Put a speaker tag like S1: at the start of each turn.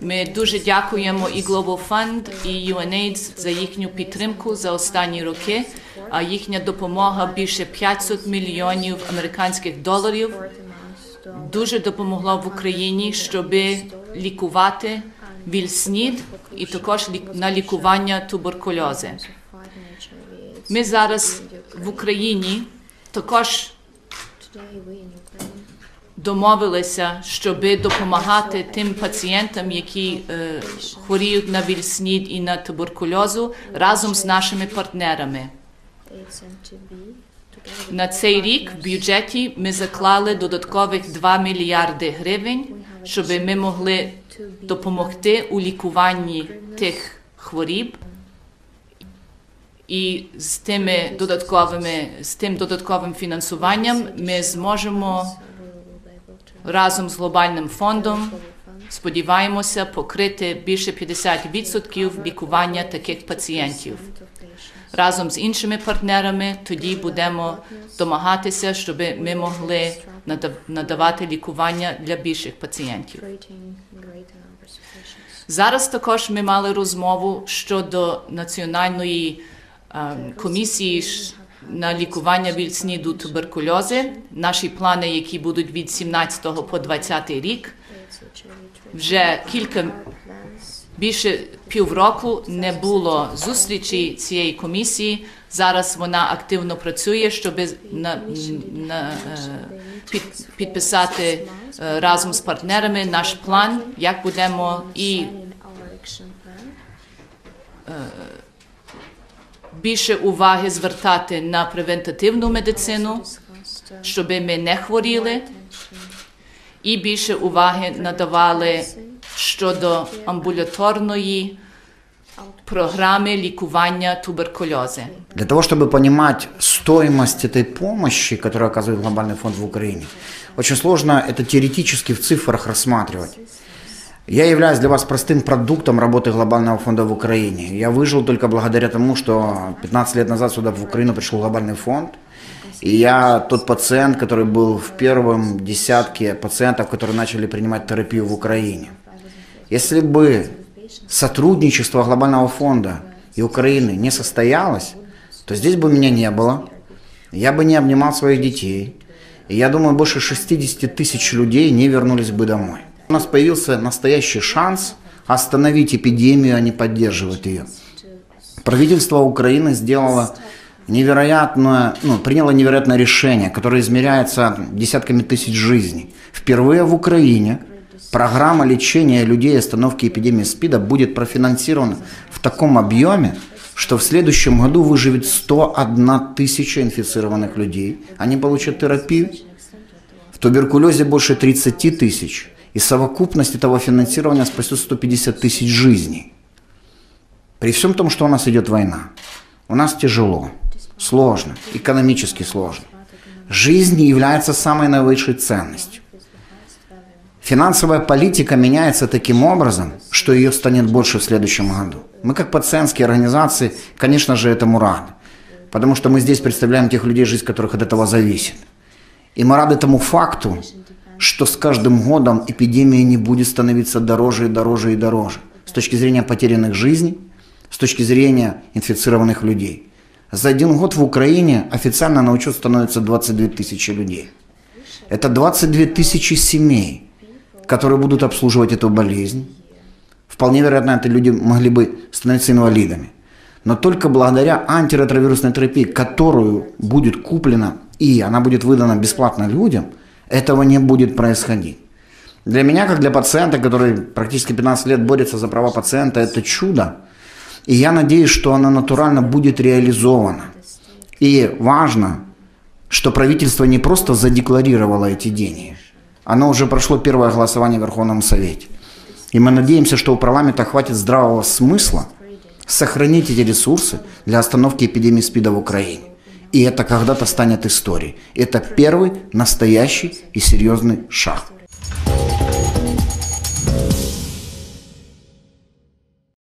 S1: Ми дуже дякуємо і Global Fund, і UNAIDS за їхню підтримку за останні роки. А їхня допомога більше 500 мільйонів американських доларів дуже допомогла в Україні, щоб лікувати вільснід і також на лікування туберкульози. Ми зараз в Україні також домовилися, щоб допомагати тим пацієнтам, які е, хворіють на вільснід і на туберкульозу, разом з нашими партнерами. На цей рік в бюджеті ми заклали додаткових 2 мільярди гривень, щоб ми могли допомогти у лікуванні тих хворіб. І з тими додатковими з тим додатковим фінансуванням ми зможемо разом з глобальним фондом сподіваємося покрити більше 50% лікування таких пацієнтів. Разом з іншими партнерами тоді будемо домагатися, щоб ми могли нада- надавати лікування для більших пацієнтів. Зараз також ми мали розмову щодо національної е, комісії на лікування від СНІДу туберкульози. Наші плани, які будуть від 17 по 20 рік, вже кілька більше півроку не було зустрічі цієї комісії. Зараз вона активно працює, щоб на, на, е, під, підписати е, разом з партнерами наш план, як будемо і більше уваги звертати на превентативну медицину, щоб ми не хворіли, і більше уваги надавали щодо амбулаторної програми лікування туберкульози.
S2: Для того, чтобы понимать стоимость этой помощи, которую оказывает Глобальный фонд в Украине, очень сложно это теоретически в цифрах рассматривать. Я являюсь для вас простым продуктом работы Глобального фонда в Украине. Я выжил только благодаря тому, что 15 лет назад сюда в Украину пришел Глобальный фонд. И я тот пациент, который был в первом десятке пациентов, которые начали принимать терапию в Украине. Если бы сотрудничество Глобального фонда и Украины не состоялось, то здесь бы меня не было, я бы не обнимал своих детей, и я думаю, больше 60 тысяч людей не вернулись бы домой. У нас появился настоящий шанс остановить эпидемию, а не поддерживать ее. Правительство Украины сделало невероятное, ну, приняло невероятное решение, которое измеряется десятками тысяч жизней. Впервые в Украине программа лечения людей и остановки эпидемии СПИДа будет профинансирована в таком объеме, что в следующем году выживет 101 тысяча инфицированных людей. Они получат терапию. В туберкулезе больше 30 тысяч. И совокупность этого финансирования спасет 150 тысяч жизней. При всем том, что у нас идет война, у нас тяжело, сложно, экономически сложно. Жизнь является самой наивысшей ценностью. Финансовая политика меняется таким образом, что ее станет больше в следующем году. Мы как пациентские организации, конечно же, этому рады. Потому что мы здесь представляем тех людей, жизнь которых от этого зависит. И мы рады тому факту, что с каждым годом эпидемия не будет становиться дороже и дороже и дороже. С точки зрения потерянных жизней, с точки зрения инфицированных людей. За один год в Украине официально на учет становится 22 тысячи людей. Это 22 тысячи семей, которые будут обслуживать эту болезнь. Вполне вероятно, это люди могли бы становиться инвалидами. Но только благодаря антиретровирусной терапии, которую будет куплена и она будет выдана бесплатно людям, этого не будет происходить. Для меня, как для пациента, который практически 15 лет борется за права пациента, это чудо. И я надеюсь, что оно натурально будет реализовано. И важно, что правительство не просто задекларировало эти деньги. Оно уже прошло первое голосование в Верховном Совете. И мы надеемся, что у парламента хватит здравого смысла сохранить эти ресурсы для остановки эпидемии СПИДа в Украине. И это когда-то станет историей. Это первый настоящий и серьезный шаг.